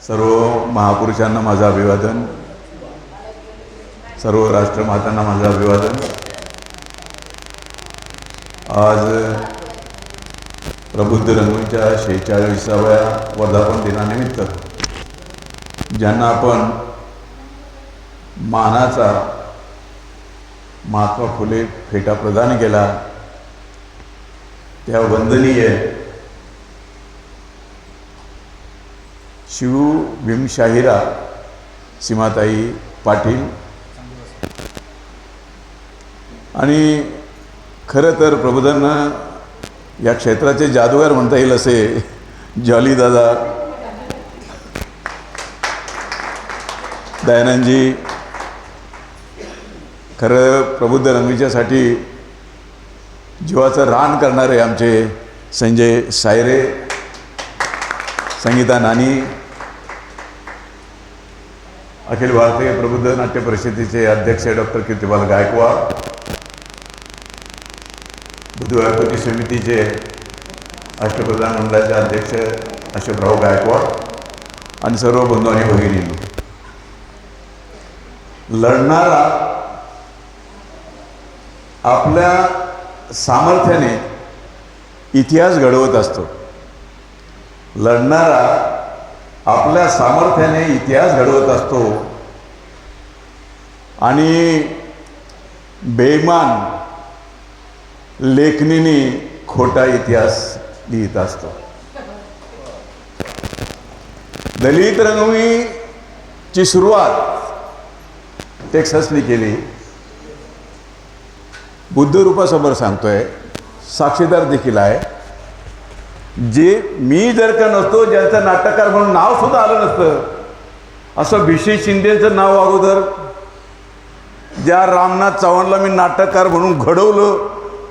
सर्व महापुरुषांना माझं अभिवादन. सर्व राष्ट्रमातांना माझं अभिवादन. आज प्रबुद्ध रंगूंच्या शेहेचाळीसाव्या वर्धापन दिनानिमित्त ज्यांना आपण मानाचा महात्मा फुले फेटा प्रदान केला त्या वंदनीय शिव भीमशाहिरा सीमाताई पाटील. आणि खरं तर प्रबोधन या क्षेत्राचे जादूगार म्हणता येईल असे जॉलीदादा दयानंदजी. खरं प्रबुद्ध रंगीच्यासाठी जीवाचं रान करणारे आमचे संजय सायरे संगीता नानी अखिल भारतीय प्रबुद्ध नाट्य परिषदेचे अध्यक्ष डॉक्टर कीर्तिपाल गायकवाड बुद्धवारपती समितीचे अष्टप्रधान मंडळाचे अध्यक्ष अशोकराव गायकवाड आणि सर्व बंधू आणि भगिनी लढणारा आपल्या सामर्थ्याने इतिहास घडवत असतो. लढणारा आपल्या सामर्थ्याने इतिहास घडवत असतो. आणि बेमान लेखणीने खोटा इतिहास लिहित असतो. दलित रंगवीची सुरुवात टेक्सासने केली. बुद्धरूपासमोर सांगतोय साक्षीदार देखील आहे. जे मी जर का नसतो ज्यांचं नाटककार म्हणून नाव सुद्धा आलं नसतं असं भिशी शिंदेचं नाव अगोदर ज्या रामनाथ चव्हाणला मी नाटककार म्हणून घडवलं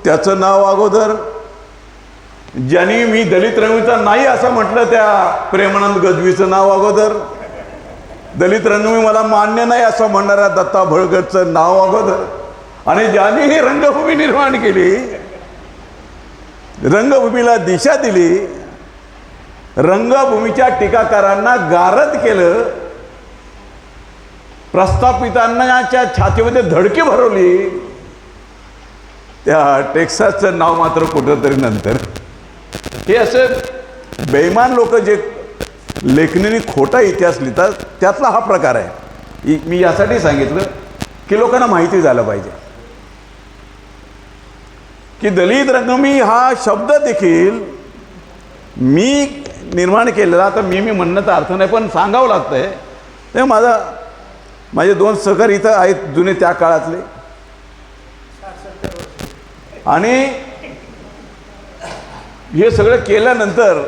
त्याचं नाव अगोदर ज्यांनी मी दलित रणवीचा नाही असं म्हटलं त्या प्रेमानंद गजवीचं नाव अगोदर दलित रणवी मला मान्य नाही असं म्हणणाऱ्या दत्ता भळगटचं नाव अगोदर आणि ज्यांनी ही रंगभूमी निर्माण केली रंगभूमीला दिशा दिली रंगभूमीच्या टीकाकारांना गारद केलं प्रस्थापितांनाच्या छातीमध्ये धडकी भरवली. त्या टेक्सासचं नाव मात्र कुठंतरी नंतर. हे असं बेईमान लोक जे लेखणीने खोटा इतिहास लिहितात त्यातला हा प्रकार आहे. मी यासाठी सांगितलं की लोकांना माहिती झालं पाहिजे. की दलित रंगमी हा शब्द देखील मी निर्माण केलेला तर मी मी म्हणण्याचा अर्थ नाही पण सांगावं लागतंय. ते माझा माझे दोन सहकार इथं आहेत जुने त्या काळातले. आणि हे सगळं केल्यानंतर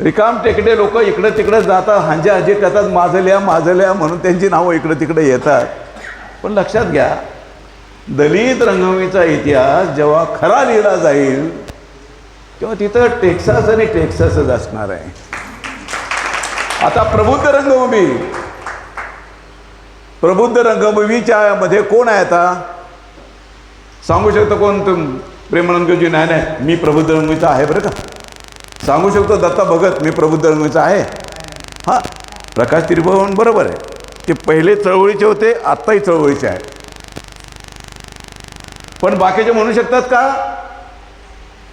रिकाम टेकडे लोक इकडं तिकडं जातात हांजे हाजे करतात माजल्या माजल्या म्हणून त्यांची नावं इकडं तिकडे येतात. पण लक्षात घ्या दलित रंगभूमीचा इतिहास जेव्हा खरा लिहिला जाईल तेव्हा तिथं टेक्सास आणि टेक्सासच असणार आहे. आता प्रबुद्ध रंगभूमी. प्रबुद्ध रंगभूमीच्या मध्ये कोण आहे आता? सांगू शकतो कोण तुम? प्रेमानंदजी नाही नाही मी प्रबुद्ध रंगभूमीचा आहे बरं का? सांगू शकतो दत्ता भगत मी प्रबुद्ध रंगभूमीचा आहे. हां प्रकाश त्रिभुवन बरोबर आहे. ते पहिले चळवळीचे होते आत्ताही चळवळीचे आहे पण बाकीचे म्हणू शकतात का?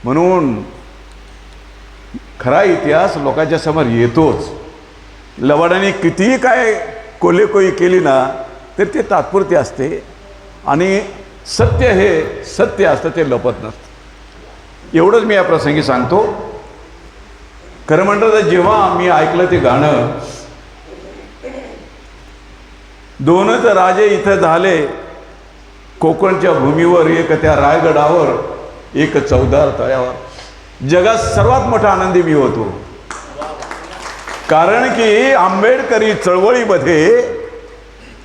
म्हणून खरा इतिहास लोकांच्या समोर येतोच. लवाडाने कितीही काय कोलेकोई केली ना तर ते तात्पुरते असते. आणि सत्य हे सत्य असतं ते लपत नसतं. एवढंच मी या प्रसंगी सांगतो. खरं म्हणतं तर जेव्हा मी ऐकलं ते गाणं दोनच राजे इथं झाले. कोकणच्या भूमीवर एक त्या रायगडावर एक चौदार तळ्यावर. जगात सर्वात मोठा आनंदी मी होतो. कारण की आंबेडकरी चळवळीमध्ये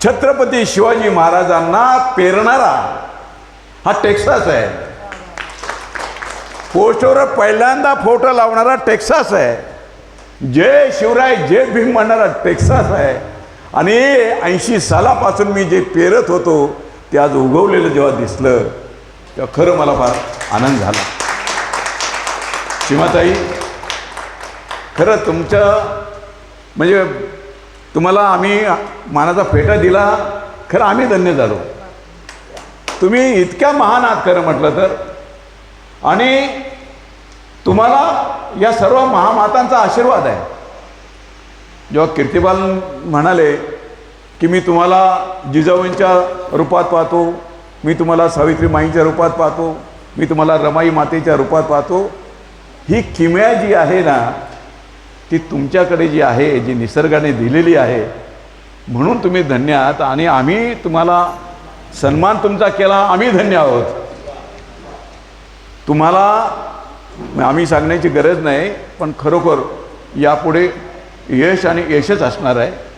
छत्रपती शिवाजी महाराजांना पेरणारा हा टेक्सास आहे. पोस्टवर पहिल्यांदा फोटो लावणारा टेक्सास आहे. जय शिवराय जय भीम म्हणणारा टेक्सास आहे. आणि ऐंशी सालापासून मी जे पेरत होतो ते आज उगवलेलं जेव्हा दिसलं तेव्हा खरं मला फार आनंद झाला. सीमाताई खरं तुमच्या म्हणजे तुम्हाला आम्ही मानाचा फेटा दिला खरं आम्ही धन्य झालो. तुम्ही इतक्या महान आहात खरं म्हटलं तर. आणि तुम्हाला या सर्व महामातांचा आशीर्वाद आहे. जेव्हा कीर्तिपाल म्हणाले की मी तुम्हाला जिजाऊंच्या रूपात पाहतो मी तुम्हाला सावित्री माईंच्या रूपात पाहतो मी तुम्हाला रमाई मातेच्या रूपात पाहतो. ही किमया जी आहे ना ती तुमच्याकडे जी आहे जी निसर्गाने दिलेली आहे म्हणून तुम्ही धन्य आहात आणि आम्ही तुम्हाला सन्मान तुमचा केला आम्ही धन्य आहोत. तुम्हाला आम्ही सांगण्याची गरज नाही पण खरोखर यापुढे यश आणि यशच असणार आहे.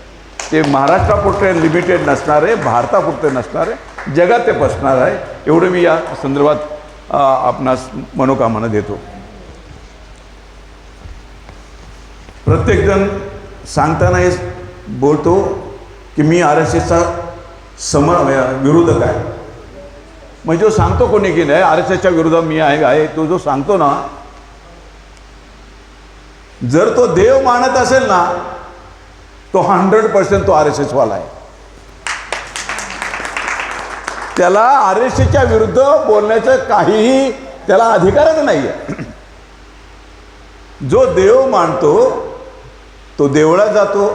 ते महाराष्ट्रापुरते लिमिटेड नसणार आहे भारतापुरते नसणार आहे जगात ते बसणार आहे एवढं मी या संदर्भात आपणास मनोकामना देतो. प्रत्येकजण सांगताना हे बोलतो की मी आर एस एसचा सम विरोधक आहे. मग जो सांगतो कोणी की नाही आर एस एसच्या विरोधात मी आहे आहे तो जो सांगतो ना जर तो देव मानत असेल ना तो हंड्रेड पर्सेंट तो आर एस एसवाला आहे. त्याला आर एस एसच्या विरुद्ध बोलण्याचं काहीही त्याला अधिकारच नाही आहे जो देव मानतो तो देवळात जातो.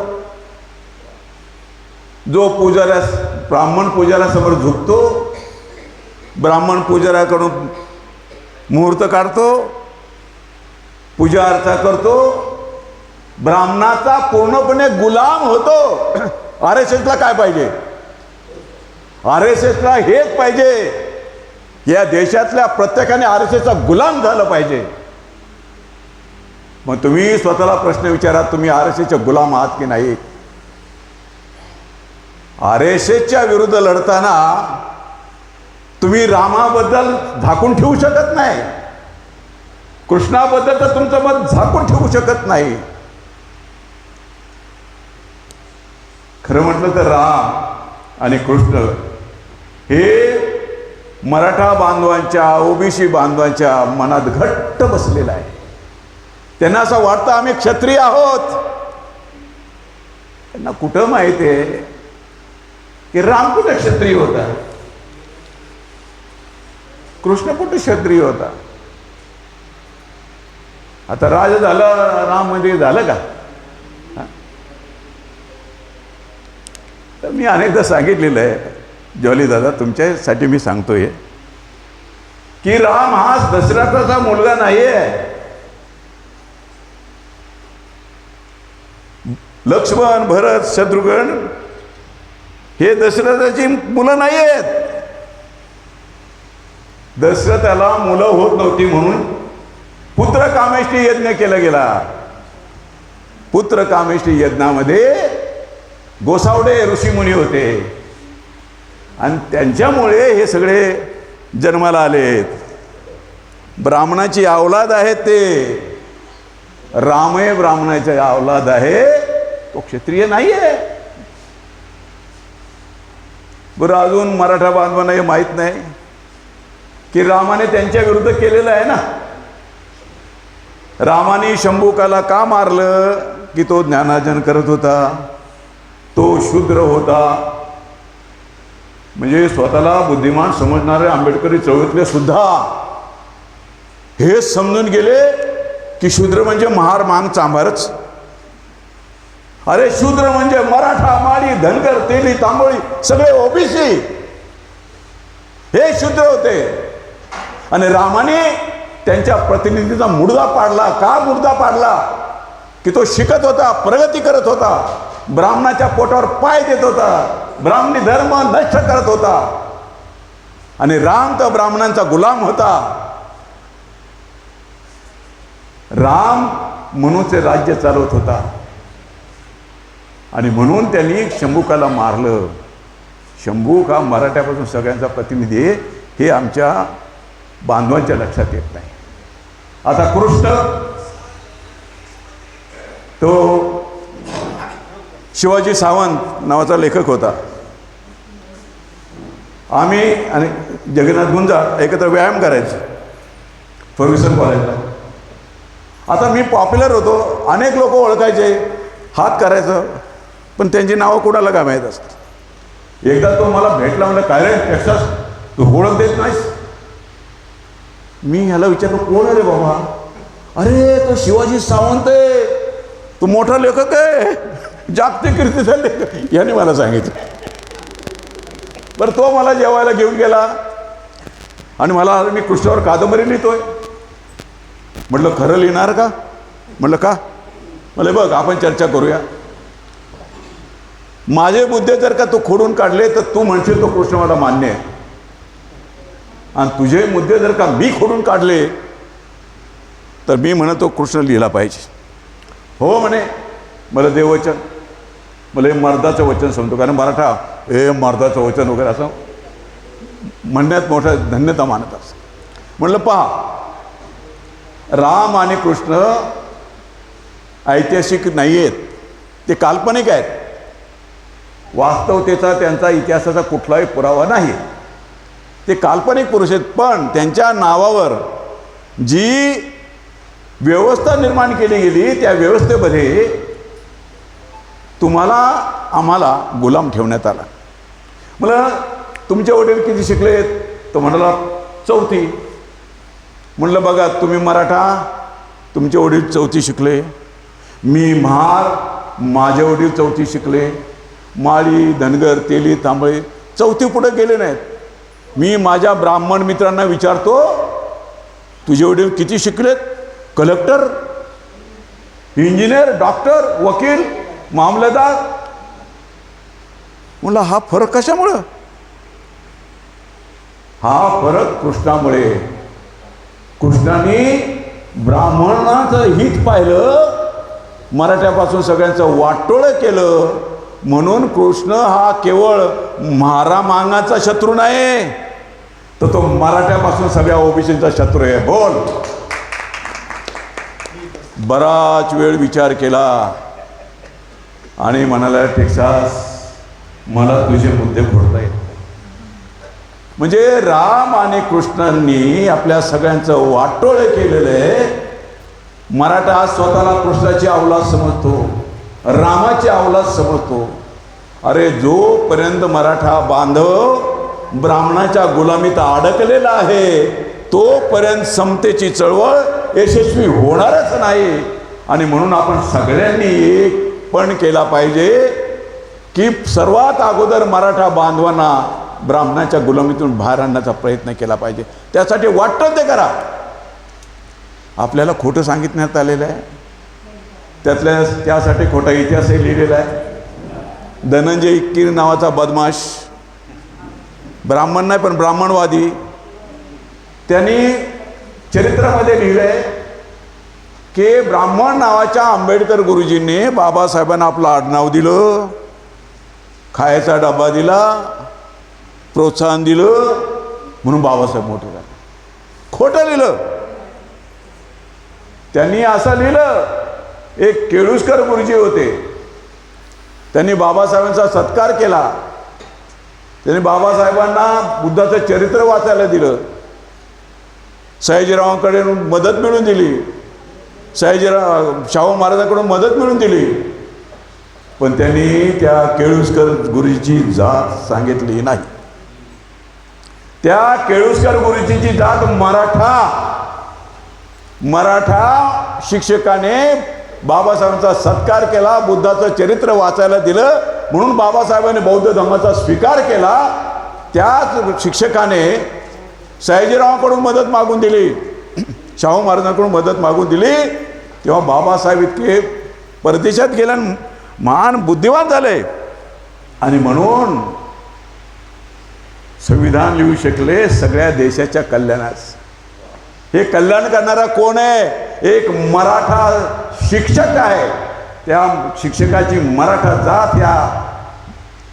जो पुजाऱ्यास ब्राह्मण पुजाऱ्यासमोर झुकतो ब्राह्मण पुजाऱ्याकडून मुहूर्त काढतो पूजा अर्चा करतो ब्राह्मणाचा पूर्णपणे गुलाम होतो. आर एस एसला काय पाहिजे? आर एस एसला हेच पाहिजे. या देशातल्या प्रत्येकाने आर एस एसचा गुलाम झालं पाहिजे. मग तुम्ही स्वतःला प्रश्न विचारा तुम्ही आर एस एसचे गुलाम आहात की नाही? आर एस एसच्या विरुद्ध लढताना तुम्ही रामाबद्दल झाकून ठेवू शकत नाही. कृष्णाबद्दल तर तुमचं मत झाकून ठेवू शकत नाही. खरं म्हटलं तर राम आणि कृष्ण हे मराठा बांधवांच्या ओबीसी बांधवांच्या मनात घट्ट बसलेलं आहे. त्यांना असं वाटतं आम्ही क्षत्रिय आहोत. त्यांना कुठं माहिती आहे की राम कुठं क्षत्रिय होता? कृष्ण कुठं क्षत्रिय होता? आता राज झालं राम मंदिर झालं का? तर मी अनेकदा सांगितलेलं आहे जॉली दादा तुमच्यासाठी मी सांगतोय की राम हा दशरथाचा मुलगा नाही आहे लक्ष्मण भरत शत्रुघ्न हे दशरथाची मुलं नाही आहेत दशरथाला मुलं होत नव्हती म्हणून पुत्र कामेष्टी यज्ञ केला गेला. पुत्र कामेष्टी यज्ञामध्ये गोसावडे ऋषीमुनी होते. आणि त्यांच्यामुळे हे सगळे जन्माला आलेत. ब्राह्मणाची अवलाद आहेत ते. रामय ब्राह्मणाचा अवलाद आहे. तो क्षत्रिय नाही आहे बरं अजून मराठा बांधवांना हे माहीत नाही की रामाने त्यांच्या विरुद्ध केलेलं आहे ना? रामाने शंभुकाला का मारलं की तो ज्ञानार्जन करत होता? तो शूद्र होता. म्हणजे स्वतःला बुद्धिमान समजणारे आंबेडकरी चळवळीतले सुद्धा हे समजून गेले की शूद्र म्हणजे महार मांग चांभारच. अरे शूद्र म्हणजे मराठा माळी धनगर तेली तांबोळी सगळे ओबीसी. हे शूद्र होते. आणि रामाने त्यांच्या प्रतिनिधीचा मुडदा पाडला. का मुडदा पाडला? की तो शिकत होता प्रगती करत होता. ब्राह्मणाच्या पोटावर पाय देत होता. ब्राह्मणी धर्म नष्ट करत होता. आणि राम तर ब्राह्मणांचा गुलाम होता. राम म्हणूनचे राज्य चालवत होता. आणि म्हणून त्यांनी शंभुकाला मारलं. शंभूक हा मराठ्यापासून सगळ्यांचा प्रतिनिधी आहे. हे आमच्या बांधवांच्या लक्षात येत नाही. आता कृष्ण तो शिवाजी सावंत नावाचा लेखक होता. आम्ही आणि जगन्नाथ गुंजा एकत्र व्यायाम करायचो. फर्ग्युसन कॉलेजला. आता मी पॉप्युलर होतो. अनेक लोक ओळखायचे. हात करायचं. पण त्यांची नावं कुणाला काय माहीत असतात? एकदा तो मला भेटला म्हणलं काय रे टेक्सास तू ओळख देत नाहीस? मी ह्याला विचारलं कोण रे बाबा? अरे तो शिवाजी सावंत आहे. तो मोठा लेखक आहे. जागतिक कीर्ती लेखक याने मला सांगितलं. बरं तो मला जेवायला घेऊन गेला. आणि मला मी कृष्णावर कादंबरी लिहितोय. म्हटलं खरं लिहिणार का? म्हटलं का? म्हटलं बघ आपण चर्चा करूया. माझे मुद्दे जर का तू खोडून काढले तर तू म्हणशील तो कृष्ण मला मान्य आहे. आणि तुझे मुद्दे जर का मी खोडून काढले तर मी म्हणतो कृष्ण लिहिला पाहिजे. हो म्हणे मला देववचन. मला हे मर्दाचं वचन समजतो कारण मराठा हे मर्दाचं वचन वगैरे असं म्हणण्यात मोठ्या धन्यता मानत असं म्हणलं पहा राम आणि कृष्ण ऐतिहासिक नाही आहेत ते काल्पनिक आहेत. वास्तवतेचा त्यांचा इतिहासाचा कुठलाही पुरावा नाही. ते काल्पनिक पुरुष आहेत पण त्यांच्या नावावर जी व्यवस्था निर्माण केली गेली त्या व्यवस्थेमध्ये तुम्हाला आम्हाला गुलाम ठेवण्यात आला. मला तुमचे वडील किती शिकलेत तो म्हणाला चौथी. म्हणलं बघा तुम्ही मराठा तुमचे वडील चौथी शिकले. मी महार माझे वडील चौथी शिकले. माळी धनगर तेली तांबळे चौथी पुढे गेले नाहीत. मी माझ्या ब्राह्मण मित्रांना विचारतो तुझे वडील किती शिकलेत? कलेक्टर इंजिनियर डॉक्टर वकील मामलेदार. म्हणला हा फरक कशामुळं? हा फरक कृष्णामुळे. कृष्णाने ब्राह्मणाचं हित पाहिलं मराठ्यापासून सगळ्यांचं वाटोळं केलं म्हणून कृष्ण हा केवळ मारा मांगाचा शत्रू नाही तर तो मराठ्यापासून सगळ्या ओबीसीचा शत्रू आहे. बोल. बराच वेळ विचार केला. आणि म्हणाला टेक्सास मला तुझे मुद्दे फोडता येत म्हणजे राम आणि कृष्णांनी आपल्या सगळ्यांचं वाटोळ केलेलं आहे. मराठा आज स्वतःला कृष्णाची अवलाद समजतो रामाची अवलाद समजतो. अरे जोपर्यंत मराठा बांधव ब्राह्मणाच्या गुलामीत अडकलेला आहे तोपर्यंत समतेची चळवळ यशस्वी होणारच नाही. आणि म्हणून आपण सगळ्यांनी एक पण केला पाहिजे की सर्वात अगोदर मराठा बांधवांना ब्राह्मणाच्या गुलामीतून बाहेर आणण्याचा प्रयत्न केला पाहिजे. त्यासाठी वाटतं ते करा. आपल्याला खोटं सांगितण्यात आलेलं आहे. त्यातल्या त्यासाठी खोटा इतिहासही लिहिलेला आहे. धनंजय इक्कीर नावाचा बदमाश ब्राह्मण नाही पण ब्राह्मणवादी त्यांनी चरित्रामध्ये लिहिलं आहे की ब्राह्मण नावाच्या आंबेडकर गुरुजींनी बाबासाहेबांना आपलं आडनाव दिलं. खायचा डबा दिला प्रोत्साहन दिलं म्हणून बाबासाहेब मोठे झाले. खोटं लिहिलं. त्यांनी असं लिहिलं एक केळुसकर गुरुजी होते. त्यांनी बाबासाहेबांचा सत्कार केला. त्यांनी बाबासाहेबांना बुद्धाचं चरित्र वाचायला दिलं. सयाजीरावांकडे मदत मिळून दिली. सयाजीराव शाहू महाराजांकडून मदत मिळून दिली. पण त्यांनी त्या केळुसकर गुरुजीची जात सांगितली नाही. त्या केळुसकर गुरुजीची जात मराठा. मराठा शिक्षकाने बाबासाहेबांचा सत्कार केला बुद्धाचं चरित्र वाचायला दिलं म्हणून बाबासाहेबांनी बौद्ध धर्माचा स्वीकार केला. त्याच शिक्षकाने सयाजीरावांकडून मदत मागून दिली. शाहू महाराजांकडून मदत मागून दिली. तेव्हा बाबासाहेब इतके परदेशात गेल्या महान बुद्धिवान झाले. आणि म्हणून संविधान लिहू शकले सगळ्या देशाच्या कल्याणास. हे कल्याण करणारा कोण आहे? एक मराठा शिक्षक आहे. त्या शिक्षकाची मराठा जात या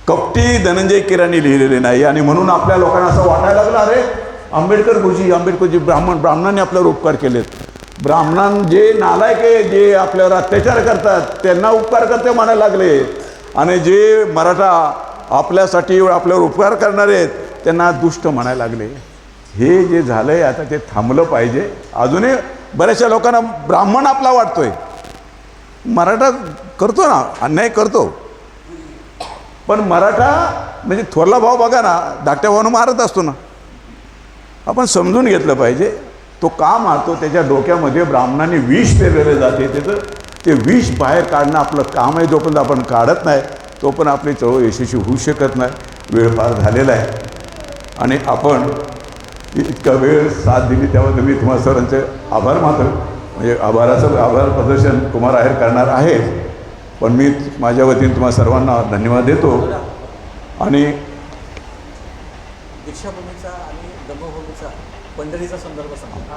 कपटी धनंजय किराणी लिहिलेली नाही. आणि म्हणून आपल्या लोकांना असं वाटायला लागलं अरे आंबेडकर गुरुजी आंबेडकरजी ब्राह्मण ब्राह्मणांनी आपल्यावर उपकार केलेत. ब्राह्मणां जे नालायक आहे जे आपल्यावर अत्याचार करतात त्यांना उपकार करते म्हणायला लागले. आणि जे मराठा आपल्यासाठी आपल्यावर उपकार करणारे आहेत त्यांना दुष्ट म्हणायला लागले. हे जे झालं आहे आता ते थांबलं पाहिजे. अजूनही बऱ्याचशा लोकांना ब्राह्मण आपला वाटतोय. मराठा करतो ना अन्याय करतो. पण मराठा म्हणजे थोरला भाव बघा ना धाकट्या भावानं मारत असतो ना. आपण समजून घेतलं पाहिजे. तो का मारतो त्याच्या डोक्यामध्ये ब्राह्मणाने विष पेरलेलं जाते. त्याचं ते विष बाहेर काढणं आपलं काम आहे जोपर्यंत आपण काढत नाही तोपर्यंत आपली चळवळ यशस्वी होऊ शकत नाही. वेळ फार झालेला आहे. आणि आपण इतका वेळ साथ दिली त्याबद्दल मी तुम्हा सरांचे आभार मानतो. म्हणजे आभाराचं आभार प्रदर्शन कुमार आहेर करणार आहे. पण मी माझ्या वतीने तुम्हा सर्वांना धन्यवाद देतो. आणि पंढरीचा संदर्भ सांगा.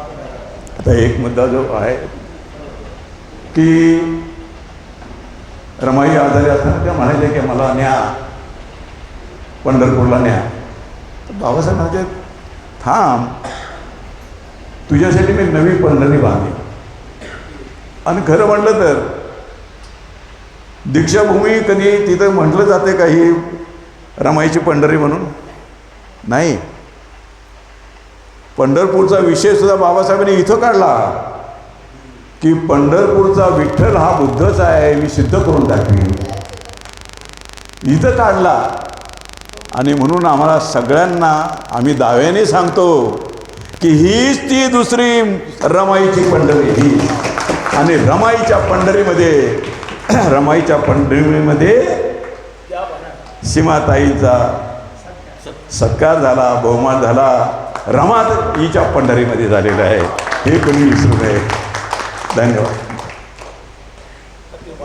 आता एक मुद्दा जो आहे की रमाई आजारी असताना त्या म्हणाले की मला न्या पंढरपूरला न्या. तर बाबासाहेब म्हणजे थांब तुझ्यासाठी मी नवी पंढरी बांधली. आणि खरं म्हटलं तर दीक्षाभूमी कधी तिथं म्हटलं जाते काही रमाईची पंढरी म्हणून? नाही. पंढरपूरचा विषय सुद्धा बाबासाहेबांनी इथं काढला. की पंढरपूरचा विठ्ठल हा बुद्धच आहे मी सिद्ध करून टाकली इथं काढला. आणि म्हणून आम्हाला सगळ्यांना आम्ही दाव्याने सांगतो की हीच ती दुसरी रमाईची पंढरी ही आणि रमाईच्या पंढरीमध्ये रमाईच्या पंढरीमध्ये सीमाताईचा सत्कार झाला बहुमान झाला. रमात हिच्या पंढरीमध्ये झालेलं आहे. हे कोणी विसरू नये. धन्यवाद.